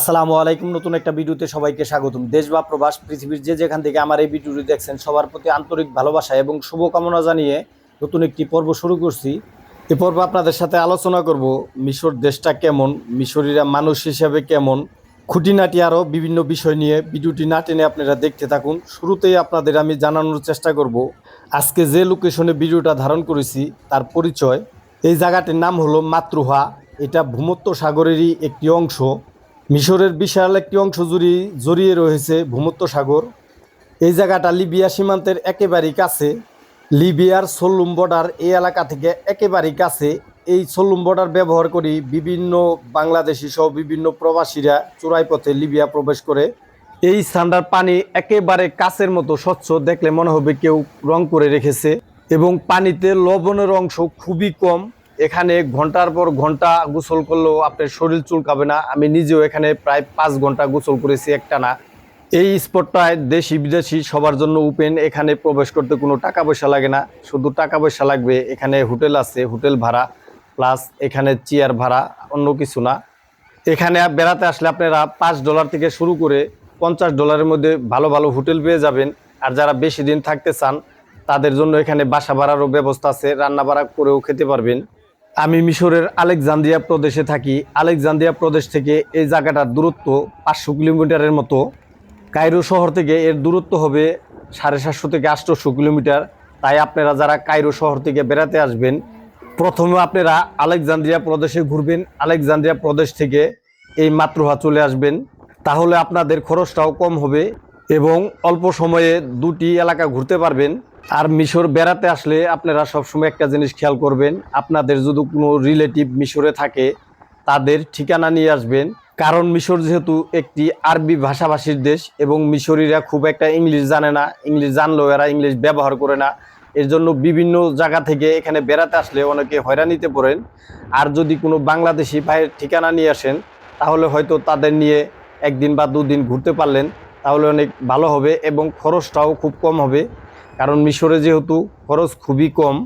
আসসালামু আলাইকুম। নতুন একটা ভিডিওতে সবাইকে স্বাগতম। দেশ বা প্রবাস, পৃথিবীর যে যেখান থেকে আমার এই ভিডিওটি দেখছেন, সবার প্রতি আন্তরিক ভালোবাসা এবং শুভকামনা জানিয়ে নতুন একটি পর্ব শুরু করছি। এ পর্ব আপনাদের সাথে আলোচনা করব, মিশর দেশটা কেমন, মিশরীরা মানুষ হিসেবে কেমন, খুঁটিনাটি আরও বিভিন্ন বিষয় নিয়ে। ভিডিওটি না টেনে আপনারা দেখতে থাকুন। শুরুতেই আপনাদের আমি জানানোর চেষ্টা করব, আজকে যে লোকেশনে ভিডিওটা ধারণ করেছি, তার পরিচয়। এই জায়গাটির নাম হলো মাতৃহা। এটা ভূমত্ব সাগরেরই একটি অংশ। মিশরের বিশাল একটি অংশ জুড়ি জড়িয়ে রয়েছে ভূমত্ব সাগর। এই জায়গাটা লিবিয়া সীমান্তের একেবারেই কাছে। লিবিয়ার সোল্লুম বর্ডার এই এলাকা থেকে একেবারেই কাছে। এই সোল্লুম বর্ডার ব্যবহার করি বিভিন্ন বাংলাদেশি সহ বিভিন্ন প্রবাসীরা চোরাই পথে লিবিয়া প্রবেশ করে। এই স্থানটার পানি একেবারে কাছের মতো স্বচ্ছ, দেখলে মনে হবে কেউ রং করে রেখেছে। এবং পানিতে লবণের অংশ খুবই কম। এখানে ঘণ্টার পর ঘণ্টা গোসল করলেও আপনার শরীর চুলকাবে না। আমি নিজেও এখানে প্রায় পাঁচ ঘণ্টা গোসল করেছি একটানা। এই স্পটটায় দেশি বিদেশি সবার জন্য ওপেন, এখানে প্রবেশ করতে কোনো টাকা পয়সা লাগে না। শুধু টাকা পয়সা লাগবে, এখানে হোটেল আছে, হোটেল ভাড়া, প্লাস এখানে চেয়ার ভাড়া, অন্য কিছু না। এখানে বেড়াতে আসলে আপনারা পাঁচ ডলার থেকে শুরু করে পঞ্চাশ ডলারের মধ্যে ভালো ভালো হোটেল পেয়ে যাবেন। আর যারা বেশি দিন থাকতে চান, তাদের জন্য এখানে বাসা ভাড়ারও ব্যবস্থা আছে, রান্না বাড়া করেও খেতে পারবেন। আমি মিশরের আলেকজান্দ্রিয়া প্রদেশে থাকি। আলেকজান্দ্রিয়া প্রদেশ থেকে এই জায়গাটার দূরত্ব পাঁচশো কিলোমিটারের মতো। কায়রো শহর থেকে এর দূরত্ব হবে সাড়ে সাতশো থেকে আটশোশো কিলোমিটার। তাই আপনারা যারা কায়রো শহর থেকে বেড়াতে আসবেন, প্রথমে আপনারা আলেকজান্দ্রিয়া প্রদেশে ঘুরবেন। আলেকজান্দ্রিয়া প্রদেশ থেকে এই মাতৃহা চলে আসবেন। তাহলে আপনাদের খরচটাও কম হবে এবং অল্প সময়ে দুটি এলাকা ঘুরতে পারবেন। আর মিশর বেড়াতে আসলে আপনারা সবসময় একটা জিনিস খেয়াল করবেন, আপনাদের যদি কোনো রিলেটিভ মিশরে থাকে, তাদের ঠিকানা নিয়ে আসবেন। কারণ মিশর যেহেতু একটি আরবি ভাষাভাষীর দেশ এবং মিশরিরা খুব একটা ইংলিশ জানে না, ইংলিশ জানলেও এরা ইংলিশ ব্যবহার করে না। এর জন্য বিভিন্ন জায়গা থেকে এখানে বেড়াতে আসলে অনেকে হয়রানিতে পড়েন। আর যদি কোনো বাংলাদেশি ভাইয়ের ঠিকানা নিয়ে আসেন, তাহলে হয়তো তাদের নিয়ে একদিন বা দুদিন ঘুরতে পারলেন, তাহলে অনেক ভালো হবে এবং খরচটাও খুব কম হবে। কারণ মিশরে যেহেতু খরচ খুবই কম,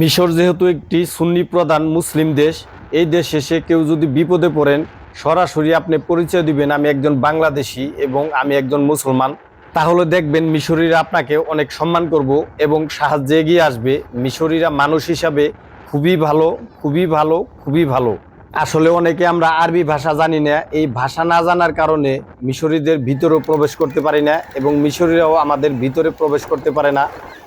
মিশর যেহেতু একটি সুন্নি প্রধান মুসলিম দেশ, এই দেশ এসে কেউ যদি বিপদে পড়েন, সরাসরি আপনি পরিচয় দিবেন, আমি একজন বাংলাদেশি এবং আমি একজন মুসলমান। তাহলে দেখবেন মিশরীরা আপনাকে অনেক সম্মান করব এবং সাহায্যে এগিয়ে আসবে। মিশরীরা মানুষ হিসাবে খুবই ভালো খুবই ভালো খুবই ভালো। আসলে অনেকে আমরা আরবি ভাষা জানি না, এই ভাষা না জানার কারণে মিশরীদের ভিতরেও প্রবেশ করতে পারি না এবং মিশরীরাও আমাদের ভিতরে প্রবেশ করতে পারে না।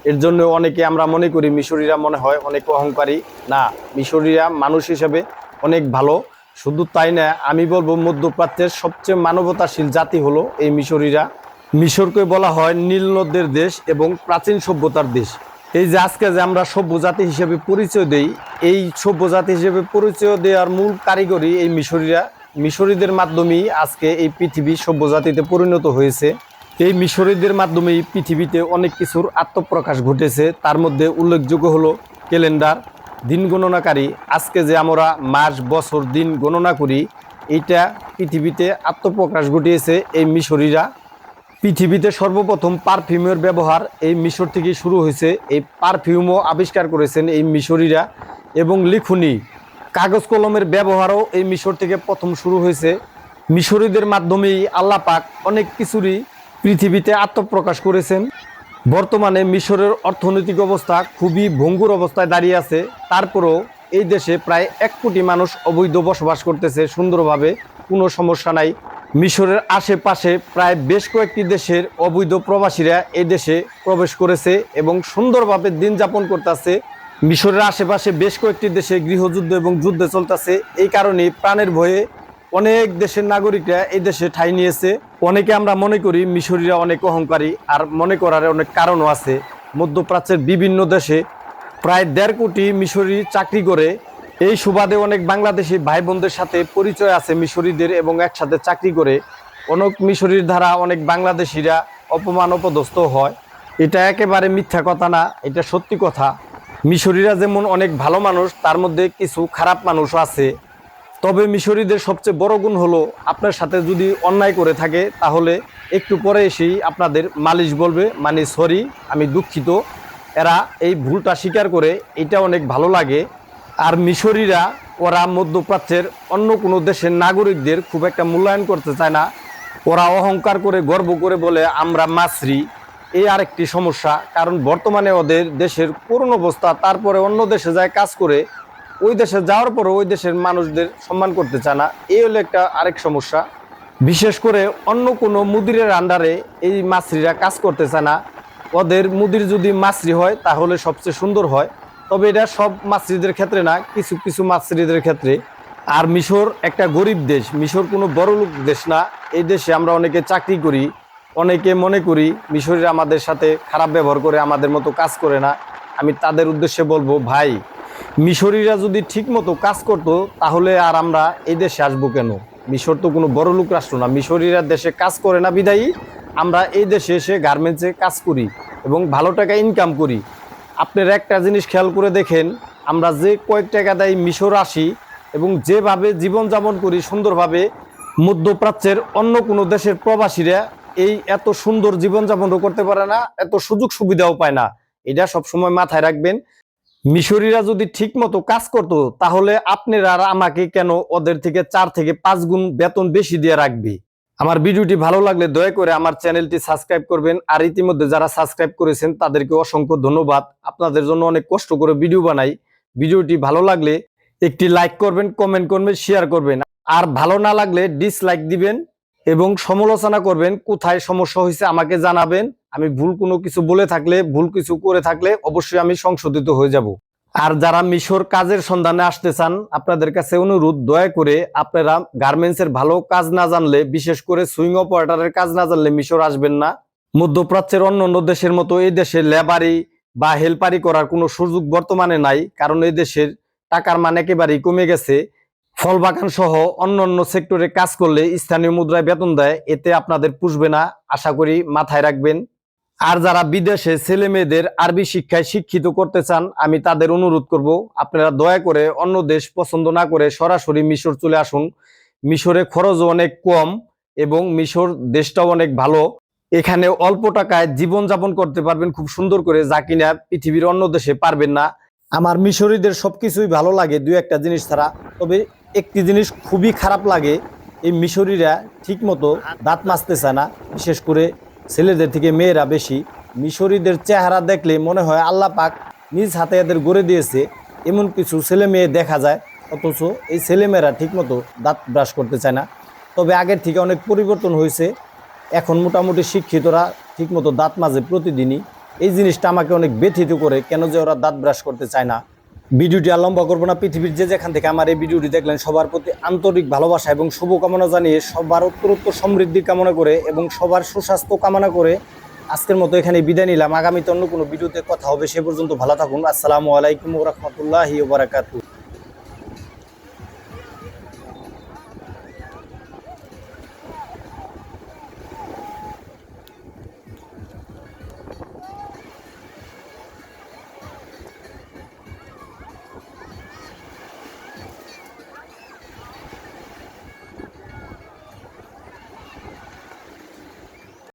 এর জন্য অনেকে আমরা মনে করি মিশরীরা মনে হয় অনেক অহংকারী। না মিশরীরা মানুষ হিসেবে অনেক ভালো। শুধু তাই না, আমি বলব মধ্যপ্রাচ্যের সবচেয়ে মানবতাশীল জাতি হলো এই মিশরীরা মিশরকে বলা হয় নীল নদের দেশ এবং প্রাচীন সভ্যতার দেশ। এই যে আজকে যে আমরা সভ্য জাতি হিসেবে পরিচয় দেই, এই সভ্য জাতি হিসেবে পরিচয় দেওয়ার মূল কারিগরি এই মিশরীরা। মিশরীদের মাধ্যমেই আজকে এই পৃথিবী সভ্য জাতিতে পরিণত হয়েছে। এই মিশরীদের মাধ্যমেই পৃথিবীতে অনেক কিছুর আত্মপ্রকাশ ঘটেছে। তার মধ্যে উল্লেখযোগ্য হলো ক্যালেন্ডার, দিন গণনাকারী। আজকে যে আমরা মাস, বছর, দিন গণনা করি এটা পৃথিবীতে আত্মপ্রকাশ ঘটিয়েছে এই মিশরীরা। পৃথিবীতে সর্বপ্রথম পারফিউমের ব্যবহার এই মিশর থেকে শুরু হয়েছে। এই পারফিউমও আবিষ্কার করেছেন এই মিশরীরা এবং লিখুনি। কাগজ কলমের ব্যবহারও এই মিশর থেকে প্রথম শুরু হয়েছে। মিশরীদের মাধ্যমেই আল্লাহ পাক অনেক কিছুরই পৃথিবীতে আত্মপ্রকাশ করেছেন। বর্তমানে মিশরের অর্থনৈতিক অবস্থা খুবই ভঙ্গুর অবস্থায় দাঁড়িয়ে আছে। তারপরেও এই দেশে প্রায় এক কোটি মানুষ অবৈধ বসবাস করতেছে। সুন্দরভাবে কোনো সমস্যা নাই। মিশরের আশেপাশে প্রায় বেশ কয়েকটি দেশের অবৈধ প্রবাসীরা এই দেশে প্রবেশ করেছে এবং সুন্দরভাবে দিন যাপন করতেছে। মিশরের আশেপাশে বেশ কয়েকটি দেশে গৃহযুদ্ধ এবং যুদ্ধ চলতেছে। এই কারণে প্রাণের ভয়ে অনেক দেশের নাগরিকরা এই দেশে ঠাঁই নিয়েছে। অনেকে আমরা মনে করি মিশরীরা অনেক অহংকারী, আর মনে করার অনেক কারণও আছে। মধ্যপ্রাচ্যের বিভিন্ন দেশে প্রায় দেড় কোটি মিশরি চাকরি করে এই সুবাদে অনেক বাংলাদেশি ভাই বোনদের সাথে পরিচয় আছে মিশরীদের এবং একসাথে চাকরি করে অনেক মিশরীর দ্বারা অনেক বাংলাদেশিরা অপমান অপদস্থ হয়। এটা একেবারে মিথ্যা কথা না, এটা সত্যি কথা। মিশরীরা যেমন অনেক ভালো মানুষ, তার মধ্যে কিছু খারাপ মানুষও আছে। তবে মিশরীদের সবচেয়ে বড় গুণ হলো, আপনার সাথে যদি অন্যায় করে থাকে, তাহলে একটু পরে এসেই আপনাদের মালিশ বলবে মানে সরি, আমি দুঃখিত। এরা এই ভুলটা স্বীকার করে, এটা অনেক ভালো লাগে। আর মিশরীরা ওরা মধ্যপ্রাচ্যের অন্য কোনো দেশের নাগরিকদের খুব একটা মূল্যায়ন করতে চায় না। ওরা অহংকার করে, গর্ব করে বলে, আমরা মাছরি। এই আরেকটি সমস্যা, কারণ বর্তমানে ওদের দেশের করুণ অবস্থা, তারপরে অন্য দেশে যায় কাজ করে, ওই দেশে যাওয়ার পরে ওই দেশের মানুষদের সম্মান করতে চায় না। এই হলো একটা আরেক সমস্যা। বিশেষ করে অন্য কোনো মুদিরের আন্ডারে এই মাছরিরা কাজ করতে চায় না। ওদের মুদির যদি মাছরি হয়, তাহলে সবচেয়ে সুন্দর হয়। তবে এটা সব মাছরিদের ক্ষেত্রে না, কিছু কিছু মাছরিদের ক্ষেত্রে। আর মিশর একটা গরিব দেশ, মিশর কোনো বড় লোক দেশ না। এই দেশে আমরা অনেকে চাকরি করি, অনেকে মনে করি মিশরীরা আমাদের সাথে খারাপ ব্যবহার করে আমাদের মতো কাজ করে না। আমি তাদের উদ্দেশ্যে বলব, ভাই, মিশরীরা যদি ঠিকমতো কাজ করতো, তাহলে আর আমরা এই দেশে আসব কেন? মিশর তো কোনো বড় লোক রাষ্ট্র না। মিশরিরা দেশে কাজ করে না বিদায়ী আমরা এই দেশে এসে গার্মেন্টসে কাজ করি এবং ভালো টাকা ইনকাম করি। আপনার একটা জিনিস খেয়াল করে দেখেন, আমরা যে কয়েক টাকা দেয় মিশর আসি এবং যেভাবে জীবনযাপন করি সুন্দরভাবে, মধ্যপ্রাচ্যের অন্য কোনো দেশের প্রবাসীরা এই এত সুন্দর জীবনযাপনও করতে পারে না, এত সুযোগ সুবিধাও পায় না। এটা সবসময় মাথায় রাখবেন। মিশরীরা যদি ঠিক মতো কাজ করতো, তাহলে আপনারা আর আমাকে কেন ওদের থেকে চার থেকে পাঁচ গুণ বেতন বেশি দিয়ে রাখবে? আমার ভিডিওটি ভালো লাগলে দয়া করে আমার চ্যানেলটি সাবস্ক্রাইব করবেন। আর ইতিমধ্যে যারা সাবস্ক্রাইব করেছেন, তাদেরকে অসংখ্য ধন্যবাদ। আপনাদের জন্য অনেক কষ্ট করে ভিডিও বানাই। ভিডিওটি ভালো লাগলে একটি লাইক করবেন, কমেন্ট করবেন, শেয়ার করবেন। আর ভালো না লাগলে ডিসলাইক দিবেন এবং সমালোচনা করবেন, কোথায় সমস্যা হয়েছে আমাকে জানাবেন। আমি ভুল কোনো কিছু বলে থাকলে, ভুল কিছু করে থাকলে অবশ্যই আমি সংশোধিত হয়ে যাব। আর যারা মিশর কাজের সন্ধানে আসতে চান, আপনাদের কাছে অনুরোধ, দয়া করে আপনারা গার্মেন্টসের ভালো কাজ না জানলে, বিশেষ করে সুইং অপারেটারের কাজ না জানলে মিশর আসবেন না। মধ্যপ্রাচ্যের অন্য অন্য দেশের মতো এই দেশে লেবারি বা হেল্পারি করার কোনো সুযোগ বর্তমানে নাই, কারণ এই দেশের টাকার মান একেবারেই কমে গেছে। ফল বাগান সহ অন্য অন্য সেক্টরে কাজ করলে স্থানীয় মুদ্রায় বেতন দেয়, এতে আপনাদের পুষবে না, আশা করি মাথায় রাখবেন। আর যারা বিদেশে ছেলে মেয়েদের আরবি শিক্ষায় শিক্ষিত করতে চান, আমি তাদের অনুরোধ করব, আপনারা দয়া করে অন্য দেশ পছন্দ না করে সরাসরি মিশর চলে আসুন। মিশরে খরচও অনেক কম এবং মিশর দেশটাও অনেক ভালো। এখানে অল্প টাকায় জীবনযাপন করতে পারবেন, খুব সুন্দর করে, যা কিনা পৃথিবীর অন্য দেশে পারবেন না। আমার মিশরীদের সবকিছুই ভালো লাগে, দুই একটা জিনিস ছাড়া। তবে একটি জিনিস খুবই খারাপ লাগে, এই মিশরীরা ঠিক মতো দাঁত মাজতে চায় না, বিশেষ করে ছেলেদের থেকে মেয়েরা বেশি। মিশরীদের চেহারা দেখলে মনে হয় আল্লাহ পাক নিজ হাতে এদের গড়ে দিয়েছে। এমন কিছু ছেলে মেয়ে দেখা যায়, অথচ এই ছেলেমেয়েরা ঠিকমতো দাঁত ব্রাশ করতে চায় না। তবে আগের থেকে অনেক পরিবর্তন হয়েছে। এখন মোটামুটি শিক্ষিতরা ঠিকমতো দাঁত মাজে প্রতিদিনই। এই জিনিসটা আমাকে অনেক ব্যথিত করে, কেন যে ওরা দাঁত ব্রাশ করতে চায় না। ভিডিওটি আর লম্বা করব না। পৃথিবীর যে যেখান থেকে আমার এই ভিডিওটি দেখলেন, সবার প্রতি আন্তরিক ভালোবাসা এবং শুভকামনা জানিয়ে সবার উত্তরোত্তর সমৃদ্ধি কামনা করে এবং সবার সুস্বাস্থ্য কামনা করে আজকের মতো এখানে বিদায় নিলাম। আগামীতে অন্য কোনো ভিডিওতে কথা হবে সে পর্যন্ত ভালো থাকুন। আসসালামু আলাইকুম রহমতুল্লাহি বারাকাতু